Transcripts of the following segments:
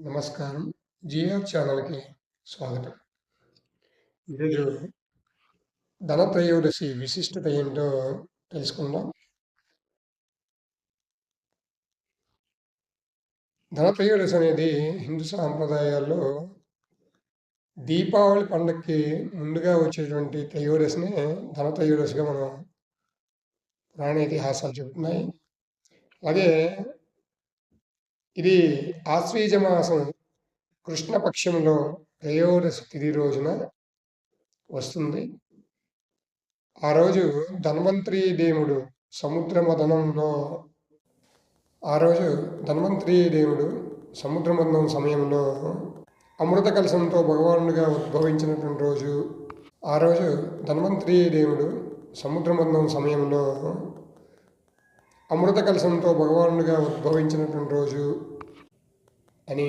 నమస్కారం. జిఆర్ ఛానల్కి స్వాగతం. ఈరోజు ధనత్రయోదశి విశిష్టత ఏంటో తెలుసుకుందాం. ధనత్రయోదశి అనేది హిందూ సాంప్రదాయాల్లో దీపావళి పండగకి ముందుగా వచ్చేటువంటి త్రయోదశిని ధనత్రయోదశిగా మనం పురాణ ఇతిహాసాలు చెబుతున్నాయి. అలాగే ఇది ఆశ్వీజ మాసం కృష్ణపక్షంలో త్రయోదశి తిథి రోజున వస్తుంది. ఆ రోజు ధన్వంతరి దేవుడు సముద్ర మదనంలో ఆ రోజు ధన్వంతరి దేవుడు సముద్ర మదనం సమయంలో అమృత కలశంతో భగవానుడిగా ఉద్భవించినటువంటి రోజు ఆ రోజు ధన్వంతరి దేవుడు సముద్ర మదనం సమయంలో అమృత కలశంతో భగవానుడిగా ఉద్భవించినటువంటి రోజు అని.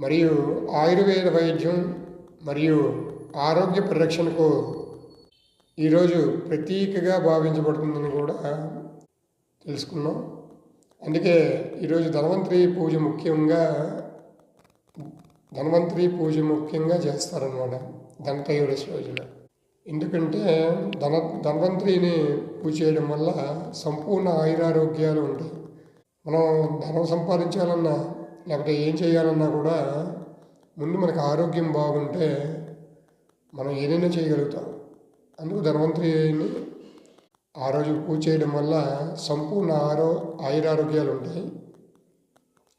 మరియు ఆయుర్వేద వైద్యం మరియు ఆరోగ్య పరిరక్షణకు ఈరోజు ప్రతీకగా భావించబడుతుందని కూడా తెలుసుకున్నాం. అందుకే ఈరోజు ధన్వంతరి పూజ ముఖ్యంగా ధన్వంతరి పూజ ముఖ్యంగా చేస్తారనమాట ధనత్రయోదశి రోజున ఎందుకంటే ధన ధన్వంతరిని పూజ చేయడం వల్ల సంపూర్ణ ఆయురారోగ్యాలు ఉంటాయి. మనం ధనం సంపాదించాలన్నా లేకపోతే ఏం చేయాలన్నా కూడా ముందు మనకు ఆరోగ్యం బాగుంటే మనం ఏదైనా చేయగలుగుతాం. అందుకు ధన్వంతరిని ఆ రోజు పూజ చేయడం వల్ల సంపూర్ణ ఆరో ఆయురారోగ్యాలు ఉంటాయి.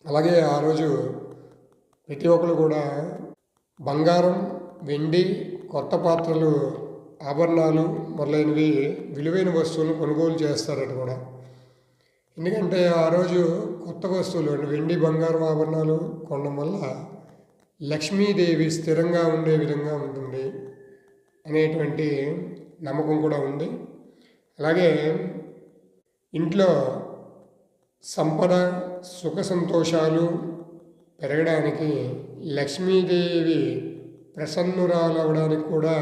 అలాగే ఆ రోజు ప్రతి ఒక్కరు కూడా బంగారం వెండి కొత్త పాత్రలు ఆభరణాలు మొదలైనవి విలువైన వస్తువులను కొనుగోలు చేస్తారట కూడా. ఎందుకంటే ఆ రోజు కొత్త వస్తువులు వెండి బంగారం ఆభరణాలు కొనడం వల్ల లక్ష్మీదేవి స్థిరంగా ఉండే విధంగా ఉంటుంది అనేటువంటి నమ్మకం కూడా ఉంది. అలాగే ఇంట్లో సంపద సుఖ సంతోషాలు పెరగడానికి లక్ష్మీదేవి ప్రసన్నురాలవడానికి కూడా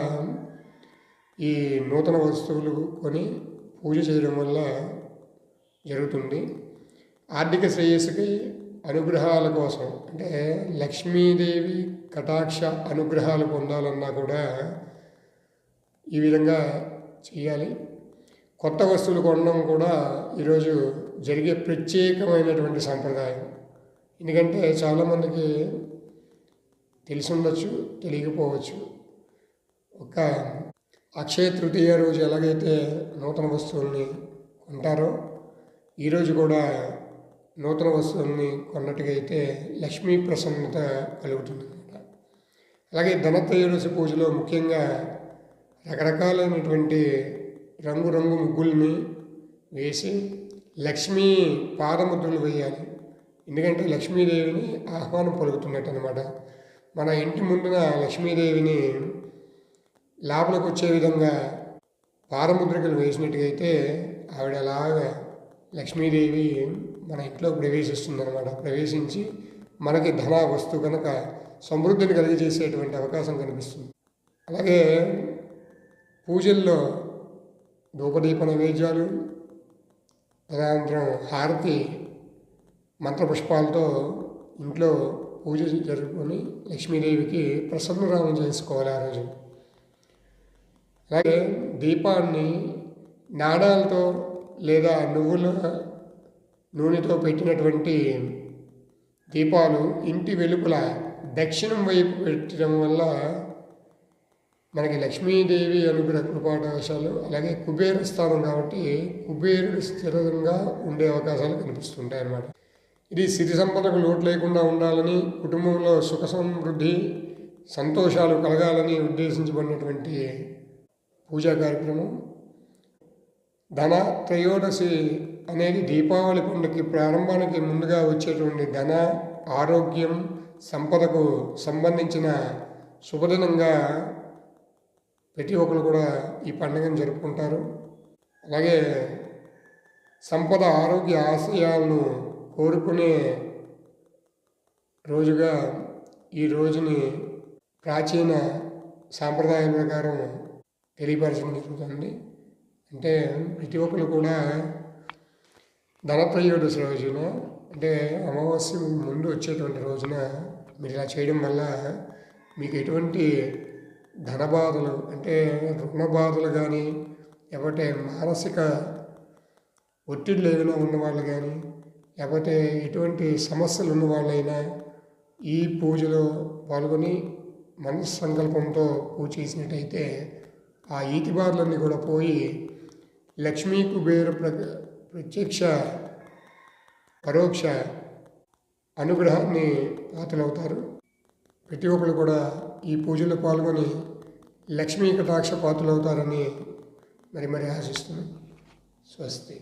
ఈ నూతన వస్తువులు కొని పూజ చేయడం వల్ల జరుగుతుంది. ఆర్థిక శ్రేయస్సుకి అనుగ్రహాల కోసం అంటే లక్ష్మీదేవి కటాక్ష అనుగ్రహాలు పొందాలన్నా కూడా ఈ విధంగా చేయాలి. కొత్త వస్తువులు కొనడం కూడా ఈరోజు జరిగే ప్రత్యేకమైనటువంటి సాంప్రదాయం. ఎందుకంటే చాలామందికి తెలిసి ఉండొచ్చు తెలియకపోవచ్చు. ఒక అక్షయ తృతీయ రోజు ఎలాగైతే నూతన వస్తువుల్ని కొంటారో ఈరోజు కూడా నూతన వస్తువుల్ని కొన్నట్టుగా అయితే లక్ష్మీ ప్రసన్నత కలుగుతుంది. అనమాట అలాగే ధనత్రయోదశి పూజలో ముఖ్యంగా రకరకాలైనటువంటి రంగురంగు ముగ్గుల్ని వేసి లక్ష్మీ పాదముద్రలు వేయాలి. ఎందుకంటే లక్ష్మీదేవిని ఆహ్వానం పలుకుతున్నట్టు అనమాట మన ఇంటి ముందున లక్ష్మీదేవిని లోపలికి వచ్చే విధంగా పాదముద్రికలు వేసినట్టుగైతే అయితే ఆవిడ అలాగా లక్ష్మీదేవి మన ఇంట్లో ప్రవేశిస్తుంది అనమాట ప్రవేశించి మనకి ధన వస్తువు కనుక సమృద్ధిని కలిగజేసేటువంటి అవకాశం కనిపిస్తుంది. అలాగే పూజల్లో ధూపదీప నైవేద్యాలు తదనంతరం హారతి మంత్రపుష్పాలతో ఇంట్లో పూజ జరుపుకొని లక్ష్మీదేవికి ప్రసన్నరామం చేసుకోవాలి ఆ రోజు. అలాగే దీపాన్ని నాణాలతో లేదా నువ్వుల నూనెతో పెట్టినటువంటి దీపాలు ఇంటి వెలుపల దక్షిణం వైపు పెట్టడం వల్ల మనకి లక్ష్మీదేవి అనుగ్రహ కృపావకాశాలు అలాగే కుబేర స్థానం కాబట్టి కుబేరుడు స్థిరంగా ఉండే అవకాశాలు కనిపిస్తుంటాయి అన్నమాట. ఇది సిరి సంపదకు లోటు లేకుండా ఉండాలని కుటుంబంలో సుఖ సమృద్ధి సంతోషాలు కలగాలని ఉద్దేశించబడినటువంటి పూజా కార్యక్రమం. ధన త్రయోదశి అనేది దీపావళి పండుగకి ప్రారంభానికి ముందుగా వచ్చేటువంటి ధన ఆరోగ్యం సంపదకు సంబంధించిన శుభదినంగా ప్రతి ఒక్కరు కూడా ఈ పండుగను జరుపుకుంటారు. అలాగే సంపద ఆరోగ్య ఆశయాలను కోరుకునే రోజుగా ఈ రోజుని ప్రాచీన సాంప్రదాయం ప్రకారం తెలియపరచడం జరుగుతుంది అంటే ప్రతి ఒక్కరు కూడా ధనత్రయోదశి రోజున అంటే అమావాస్య ముందు వచ్చేటువంటి రోజున మీరు ఇలా చేయడం వల్ల మీకు ఎటువంటి ధన బాధలు అంటే రుణ బాధలు కానీ లేకపోతే మానసిక ఒత్తిడి లేదైనా ఉన్న వాళ్ళు కానీ లేకపోతే ఎటువంటి సమస్యలు ఉన్న వాళ్ళైనా ఈ పూజలో పాల్గొని మనసు సంకల్పంతో పూజ చేసినట్టయితే ఆ ఈతిబార్లన్నీ కూడా పోయి లక్ష్మీ కుబేర ప్ర ప్రత్యక్ష పరోక్ష అనుగ్రహాన్ని పాత్రలవుతారు. ప్రతి ఒక్కరు కూడా ఈ పూజలో పాల్గొని లక్ష్మీ కటాక్ష పాత్రలవుతారని మరి మరి ఆశిస్తున్నాను స్వస్తి.